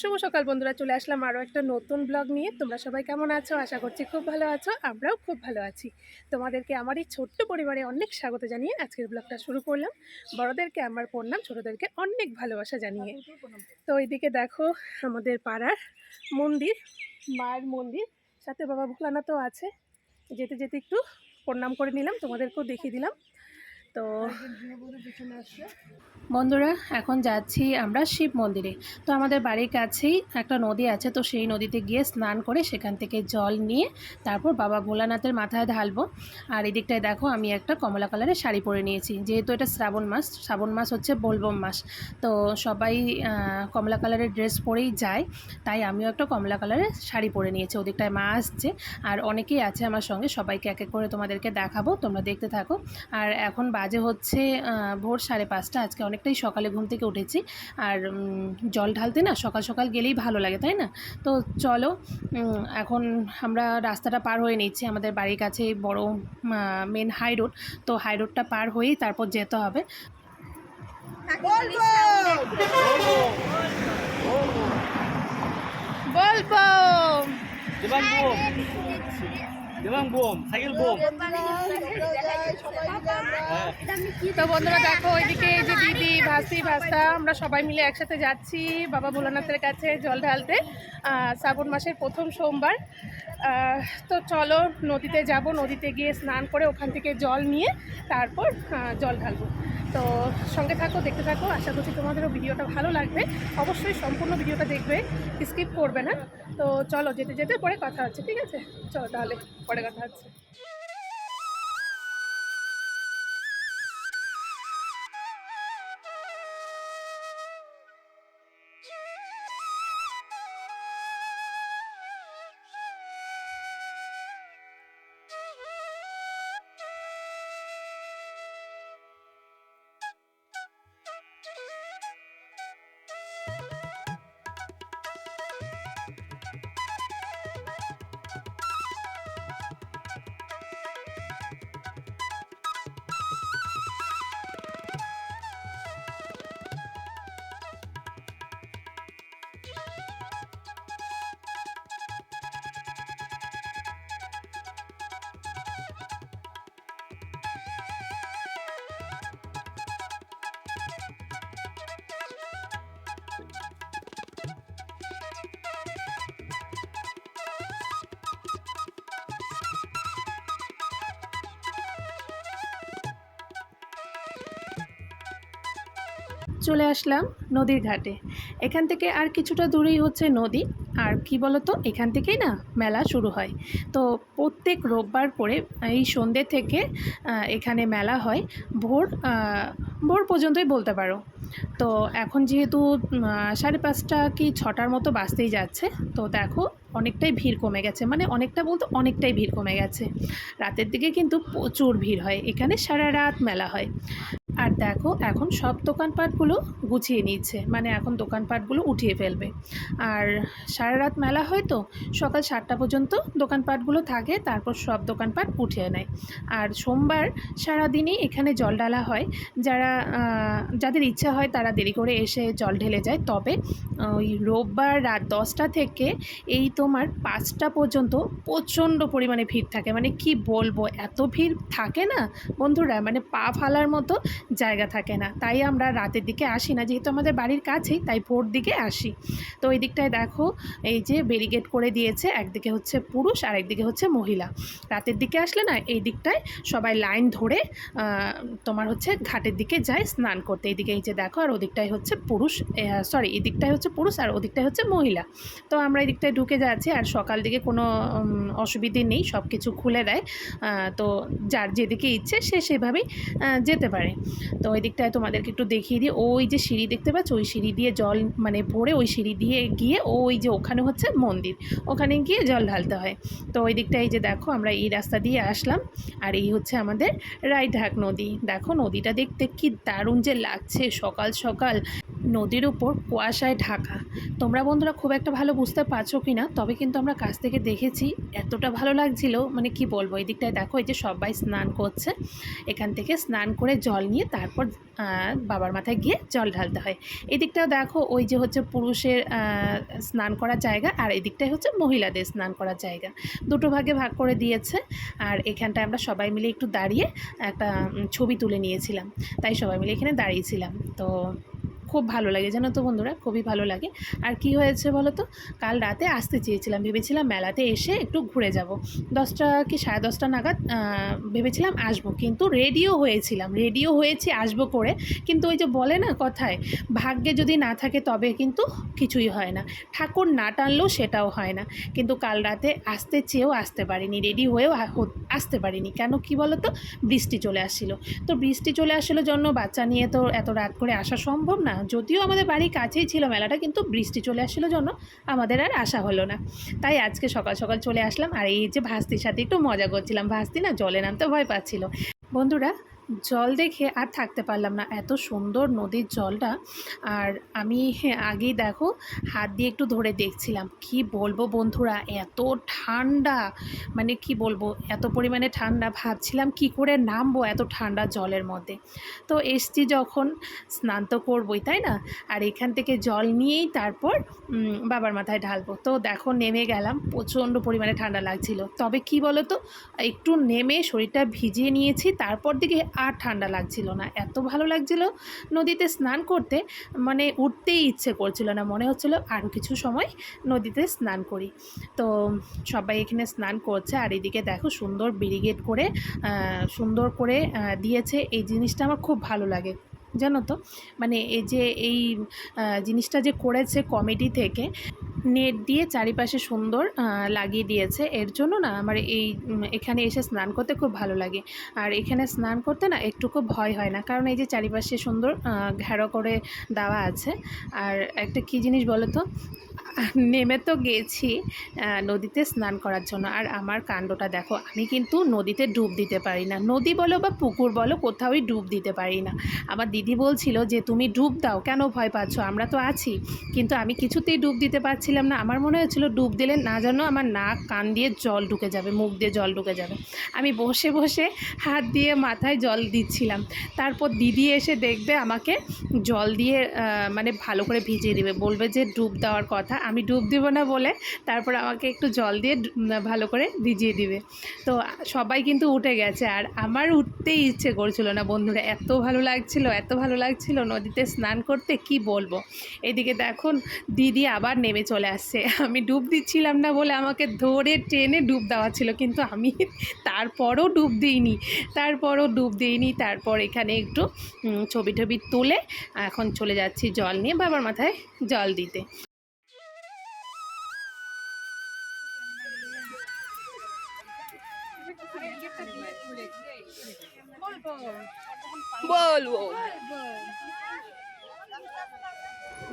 শুভ সকাল বন্ধুরা, চলে আসলাম আরও একটা নতুন ব্লগ নিয়ে। তোমরা সবাই কেমন আছো? আশা করছি খুব ভালো আছো, আমরাও খুব ভালো আছি। তোমাদেরকে আমার এই ছোট্ট পরিবারে অনেক স্বাগত জানিয়ে আজকের ব্লগটা শুরু করলাম। বড়দেরকে আমার প্রণাম ছোটোদেরকে অনেক ভালোবাসা জানিয়ে। তো এইদিকে দেখো আমাদের পাড়ার মন্দির, মায়ের মন্দির। সাথে বাবা ভোলানাথও আছে। যেতে যেতে একটু প্রণাম করে নিলাম, তোমাদেরকেও দেখিয়ে দিলাম। তো বন্ধুরা এখন যাচ্ছি আমরা শিব মন্দিরে। তো আমাদের বাড়ির কাছেই একটা নদী আছে তো সেই নদীতে গিয়ে স্নান করে সেখান থেকে জল নিয়ে তারপর বাবা ভোলানাথের মাথায় ঢালবো। আর এদিকটায় দেখো আমি একটা কমলা কালারের শাড়ি পরে নিয়েছি। যেহেতু এটা শ্রাবণ মাস শ্রাবণ মাস হচ্ছে বোলবম মাস তো সবাই কমলা কালারের ড্রেস পরেই যায়। তাই আমিও একটা কমলা কালারের শাড়ি পরে নিয়েছি। ওদিকটায় মা আসছে আর অনেকেই আছে আমার সঙ্গে সবাইকে এক এক করে তোমাদেরকে দেখাবো তোমরা দেখতে থাকো। আর এখন বাজে হচ্ছে ভোর সাড়ে পাঁচটা। আজকে অনেকটাই সকালে ঘুম থেকে উঠেছি। আর জল ঢালতে না সকাল সকাল গেলেই ভালো লাগে তাই না? তো চলো এখন আমরা রাস্তাটা পার হয়ে নিচ্ছি। আমাদের বাড়ির কাছে বড় মেন হাই রোড তো হাই রোডটা পার হয়েই তারপর যেতে হবে। বলব। তো বন্ধুরা ওইদিকে যে দিদি, ভাসি, ভাস্তা, আমরা সবাই মিলে একসাথে যাচ্ছি বাবা কাছে জল ঢালতে শ্রাবণ মাসের প্রথম সোমবার। তো চলো নদীতে যাব, নদীতে গিয়ে স্নান করে ওখান থেকে জল নিয়ে তারপর জল ঢালবো। তো সঙ্গে থাকো, দেখতে থাকো, আশা করছি তোমাদেরও ভিডিওটা ভালো লাগবে। অবশ্যই সম্পূর্ণ ভিডিওটা দেখবে, স্কিপ করবে না। তো চলো যেতে যেতে পরে কথা হচ্ছে, ঠিক আছে? চলো তাহলে। পরে কথা হচ্ছে। চলে আসলাম নদীর ঘাটে। এখান থেকে আর কিছুটা দূরেই হচ্ছে নদী। আর কি বলতো, এখান থেকেই না মেলা শুরু হয়। তো প্রত্যেক রোববার করে এই সন্ধ্যে থেকে এখানে মেলা হয়। ভোর ভোর পর্যন্তই বলতে পারো। তো এখন যেহেতু সাড়ে পাঁচটা কি ছটার মতো বাজতেই যাচ্ছে, তো দেখো অনেকটাই ভিড় কমে গেছে। মানে অনেকটা বলতে অনেকটাই ভিড় কমে গেছে। রাতের দিকে কিন্তু প্রচুর ভিড় হয়। এখানে সারা রাত মেলা হয়। আর দেখো, এখন সব দোকানপাটগুলো গুছিয়ে নিচ্ছে। মানে এখন দোকানপাটগুলো উঠিয়ে ফেলবে। আর সারা রাত মেলা হয় তো, সকাল সাতটা পর্যন্ত দোকানপাটগুলো থাকে, তারপর সব দোকানপাট উঠিয়ে নেয়। আর সোমবার সারাদিনই এখানে জল ঢালা হয়। যারা যাদের ইচ্ছা হয় তারা দেরি করে এসে জল ঢেলে যায়। তবে ওই রোববার রাত দশটা থেকে এই তোমার পাঁচটা পর্যন্ত প্রচণ্ড পরিমাণে ভিড় থাকে। মানে কি বলব, এত ভিড় থাকে না বন্ধুরা? মানে পা ফালার মতো জায়গা থাকে না। তাই আমরা রাতের দিকে আসি না। যেহেতু আমাদের বাড়ির কাছেই, তাই ভোর দিকে আসি। তো এই দিকটায় দেখো, এই যে ব্যারিকেড করে দিয়েছে, একদিকে হচ্ছে পুরুষ আর একদিকে হচ্ছে মহিলা। রাতের দিকে আসলে না, এই দিকটায় সবাই লাইন ধরে তোমার হচ্ছে ঘাটের দিকে যায় স্নান করতে। এইদিকে এই যে দেখো, আর ওদিকটাই হচ্ছে পুরুষ সরি এই দিকটায় হচ্ছে পুরুষ আর ওদিকটায় হচ্ছে মহিলা। তো আমরা এই দিকটায় ঢুকে যাচ্ছি আর সকাল দিকে কোনো অসুবিধে নেই সব কিছু খুলে দেয়। তো যার যেদিকে ইচ্ছে সে সেভাবেই যেতে পারে। তো ওই দিকটায় তোমাদেরকে একটু দেখিয়ে দিই। ওই যে সিঁড়ি দেখতে পাচ্ছ? ওই সিঁড়ি দিয়ে জল মানে ভরে ওই সিঁড়ি দিয়ে গিয়ে ওই যে ওখানে হচ্ছে মন্দির। ওখানে গিয়ে জল ঢালতে হয়। তো ওই দিকটা এই যে দেখো, আমরা এই রাস্তা দিয়ে আসলাম। আর এই হচ্ছে আমাদের রায়ঢাক নদী। দেখো নদীটা দেখতে কি দারুণ যে লাগছে সকাল সকাল। নদীর উপর কুয়াশায় ঢাকা। তোমরা বন্ধুরা খুব একটা ভালো বুঝতে পারছ কি না তবে কিন্তু আমরা কাছ থেকে দেখেছি এতটা ভালো লাগছিল মানে কি বলব, এই দিকটায় দেখো, এই যে সবাই স্নান করছে। এখান থেকে স্নান করে জল নিয়ে তারপর বাবার মাথায় গিয়ে জল ঢালতে হয়। এই দিকটাও দেখো, ওই যে হচ্ছে পুরুষের স্নান করার জায়গা, আর এই দিকটাই হচ্ছে মহিলাদের স্নান করার জায়গা। দুটো ভাগে ভাগ করে দিয়েছে, আর এখানটায় আমরা সবাই মিলে একটু দাঁড়িয়ে একটা ছবি তুলে নিয়েছিলাম। তাই সবাই মিলে এখানে দাঁড়িয়েছিলাম। তো খুব ভালো লাগে, জানো তো বন্ধুরা? খুবই ভালো লাগে। আর কি হয়েছে বলো তো? কাল রাতে আসতে চেয়েছিলাম, ভেবেছিলাম মেলাতে এসে একটু ঘুরে যাব। দশটা কি সাড়ে দশটা নাগাদ ভেবেছিলাম আসব, কিন্তু রেডিও হয়েছিলাম, রেডিও হয়েছি আসব করে। কিন্তু ওই যে বলে না কথায়, ভাগ্যে যদি না থাকে তবে কিন্তু কিছুই হয় না। ঠাকুর না টানলেও সেটাও হয় না। কিন্তু কাল রাতে আসতে চেয়েও আসতে পারিনি, রেডি হয়েও আসতে পারিনি। কেন কি বলো তো? বৃষ্টি চলে আসছিল। তো বৃষ্টি চলে আসলো জন্য বাচ্চা নিয়ে তো এত রাত করে আসা সম্ভব না। যদিও আমাদের বাড়ির কাছেই ছিল মেলাটা, কিন্তু বৃষ্টি চলে আসছিল জন্য আমাদের আর আসা হলো না। তাই আজকে সকাল সকাল চলে আসলাম, আর এই যে ভাস্তির সাথে একটু মজা করছিলাম। ভাস্তি না জলে নামতে ভয় পাচ্ছিল। বন্ধুরা জল দেখে আর থাকতে পারলাম না। এত সুন্দর নদীর জলটা। আর আমি হ্যাঁ, আগেই দেখো হাত দিয়ে একটু ধরে দেখছিলাম। কি বলব বন্ধুরা এত ঠান্ডা। মানে কি বলব এত পরিমাণে ঠান্ডা। ভাবছিলাম কি করে নামবো এত ঠান্ডা জলের মধ্যে। তো এসছি যখন স্নান তো করবোই তাই না? আর এখান থেকে জল নিয়েই তারপর বাবার মাথায় ঢালবো। তো দেখো নেমে গেলাম। প্রচণ্ড পরিমাণে ঠান্ডা লাগছিল। তবে কি বলো তো একটু নেমে শরীরটা ভিজিয়ে নিয়েছি। তারপর দিকে আর ঠান্ডা লাগছিল না। এত ভালো লাগছিল নদীতে স্নান করতে মানে উঠতেই ইচ্ছে করছিল না। মনে হচ্ছিল আরও কিছু সময় নদীতে স্নান করি। তো সবাই এখানে স্নান করছে আর এদিকে দেখো সুন্দর ব্যারিগেড করে সুন্দর করে দিয়েছে। এই জিনিসটা আমার খুব ভালো লাগে। জানো তো? মানে এই যে এই জিনিসটা যে করেছে কমেডি থেকে, নেট দিয়ে চারিপাশে সুন্দর লাগিয়ে দিয়েছে। এর জন্য না আমার এই এখানে এসে স্নান করতে খুব ভালো লাগে। আর এখানে স্নান করতে না একটুকু ভয় হয় না। কারণ এই যে চারিপাশে সুন্দর ঘেরো করে দেওয়া আছে। আর একটা কী জিনিস বলো তো? নেমে তো গেছি নদীতে স্নান করার জন্য। আর আমার কাণ্ডটা দেখো, আমি কিন্তু নদীতে ডুব দিতে পারি না। নদী বলো বা পুকুর বলো কোথাওই ডুব দিতে পারি না। আমার দিদি বলছিল যে, তুমি ডুব দাও, কেন ভয় পাচ্ছ? আমরা তো আছি। কিন্তু আমি কিছুতেই ডুব দিতে পারছিলাম না। আমার মনে হচ্ছিল ডুব দিলে না জানো আমার নাক, কান দিয়ে জল ঢুকে যাবে, মুখ দিয়ে জল ঢুকে যাবে। আমি বসে বসে হাত দিয়ে মাথায় জল দিচ্ছিলাম। তারপর দিদি এসে দেখবে আমাকে জল দিয়ে মানে ভালো করে ভিজিয়ে দেবে। বলবে যে, ডুব দেওয়ার কথা আমি ডুব দিব না বলে তারপর আমাকে একটু জল দিয়ে ভালো করে ভিজিয়ে দিবে। তো সবাই কিন্তু উঠে গেছে আর আমার উঠতেই ইচ্ছে করছিল না। বন্ধুরা, এত ভালো লাগছিল, এত ভালো লাগছিল নদীতে স্নান করতে, কি বলব? এদিকে দেখুন, দিদি আবার নেমে চলে আসছে। আমি ডুব দিচ্ছিলাম না বলে আমাকে ধরে টেনে ডুব দেওয়া ছিল, কিন্তু আমি তারপরও ডুব দিইনি। তারপরও ডুব দিইনি, তারপর এখানে একটু ছবি টবি তুলে এখন চলে যাচ্ছি জল নিয়ে বাবার মাথায় জল দিতে।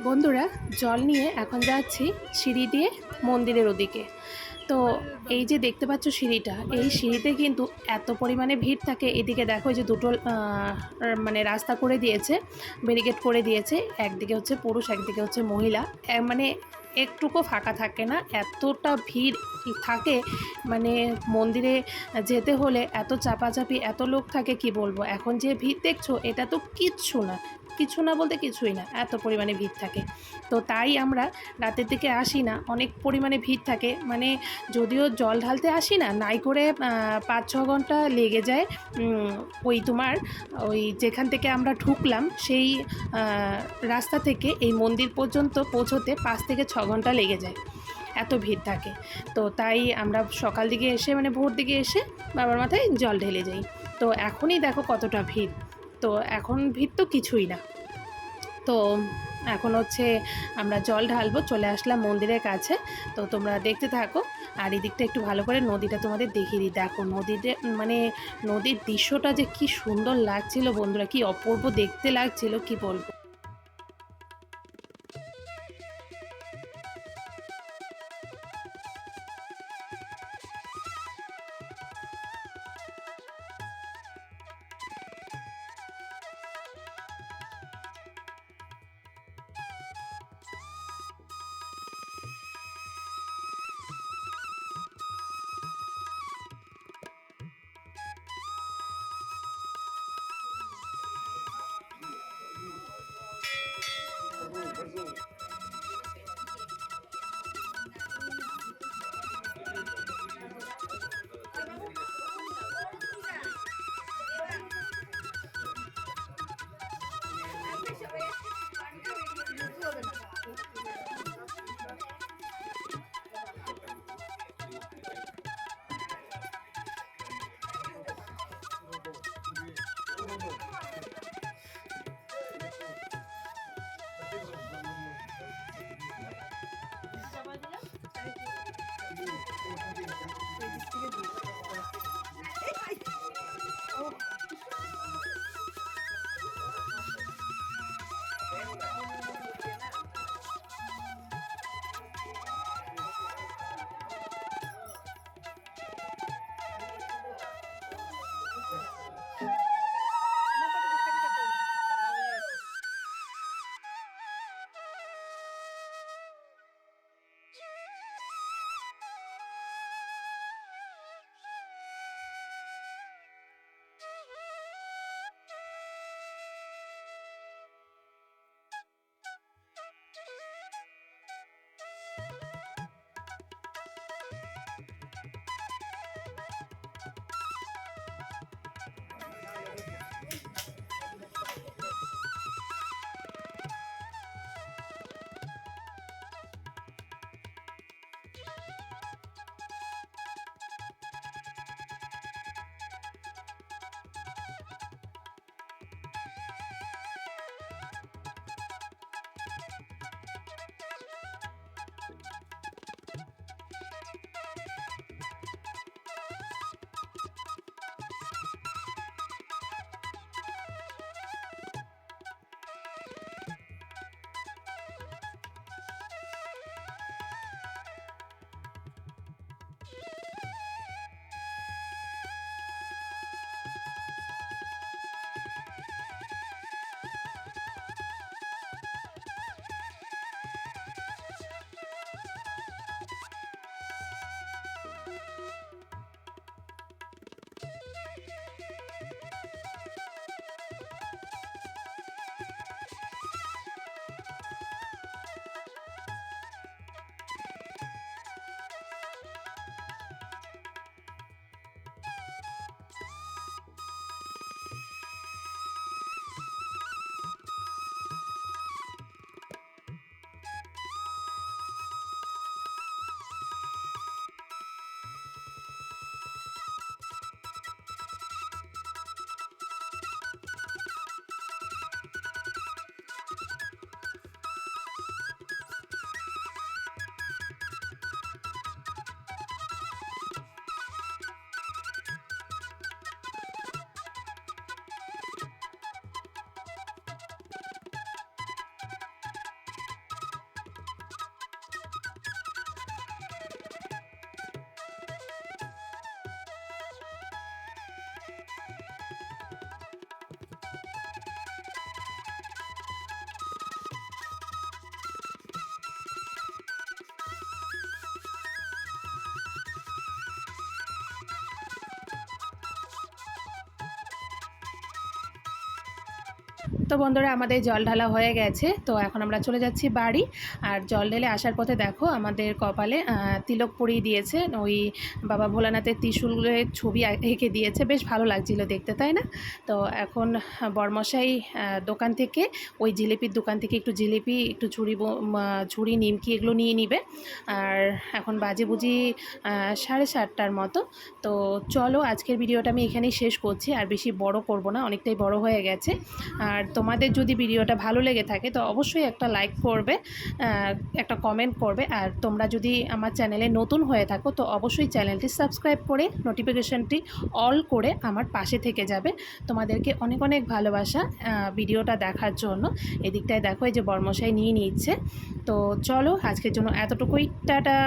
বন্ধুরা, জল নিয়ে এখন যাচ্ছি সিঁড়ি দিয়ে মন্দিরের ওদিকে। তো এই যে দেখতে পাচ্ছ সিঁড়িটা, এই সিঁড়িতে কিন্তু এত পরিমাণে ভিড় থাকে। এদিকে দেখো যে দুটো মানে রাস্তা করে দিয়েছে, ব্যারিকেড করে দিয়েছে। একদিকে হচ্ছে পুরুষ, একদিকে হচ্ছে মহিলা। মানে একটুকু ফাঁকা থাকে না, এতটা ভিড় থাকে মানে মন্দিরে যেতে হলে এত চাপাচাপি, এত লোক থাকে, কি বলব? এখন যে ভিড় দেখছ, এটা তো কিচ্ছু না। কিছু না বলতে কিছুই না, এত পরিমাণে ভিড় থাকে। তো তাই আমরা রাতের দিকে আসি না, অনেক পরিমাণে ভিড় থাকে। মানে যদিও জল ঢালতে আসি না, নাই করে পাঁচ ছ ঘণ্টা লেগে যায় ওই তোমার, ওই যেখান থেকে আমরা ঢুকলাম, সেই রাস্তা থেকে এই মন্দির পর্যন্ত পৌঁছোতে পাঁচ থেকে ছ ঘণ্টা লেগে যায়, এত ভিড় থাকে। তো তাই আমরা সকাল দিকে এসে মানে ভোর দিকে এসে বাবার মাথায় জল ঢেলে যাই। তো এখনই দেখো কতটা ভিড়। তো এখন ভিড় তো কিছুই না। তো এখন হচ্ছে আমরা জল ঢালবো, চলে আসলাম মন্দিরের কাছে। তো তোমরা দেখতে থাকো, আর এদিকটা একটু ভালো করে নদীটা তোমাদের দেখিয়ে দিই। দেখো নদীতে মানে নদীর দৃশ্যটা যে কি সুন্দর লাগছিল বন্ধুরা, কি অপূর্ব দেখতে লাগছিল, কি বলব? again. তো বন্ধুরা আমাদের জল ঢালা হয়ে গেছে। তো এখন আমরা চলে যাচ্ছি বাড়ি। আর জল ঢেলে আসার পথে দেখো, আমাদের কপালে তিলক পরিয়ে দিয়েছে। ওই বাবা ভোলানাথের ত্রিশুলের ছবি এঁকে দিয়েছে। বেশ ভালো লাগছিল দেখতে, তাই না? তো এখন বরমশাই দোকান থেকে, ওই জিলিপির দোকান থেকে একটু জিলিপি, একটু ঝুড়ি ঝুড়ি নিমকি এগুলো নিয়ে নিবে। আর এখন বাজে বুঝি সাড়ে সাতটার মতো। তো চলো, আজকের ভিডিওটা আমি এখানেই শেষ করছি। আর বেশি বড় করব না, অনেকটাই বড় হয়ে গেছে। আর তোমাদের যদি ভিডিওটা ভালো লেগে থাকে, তো অবশ্যই একটা লাইক করবে একটা কমেন্ট করবে। আর তোমরা যদি আমার চ্যানেলে নতুন হয়ে থাকো, তো অবশ্যই চ্যানেলটি সাবস্ক্রাইব করে নোটিফিকেশানটি অল করে আমার পাশে থেকে যাবে। তোমাদেরকে অনেক অনেক ভালোবাসা ভিডিওটা দেখার জন্য। এদিকটায় দেখো, এই যে বর্মশাই নিয়ে নিচ্ছে। তো চলো, আজকের জন্য এতটুকুই। টাটা!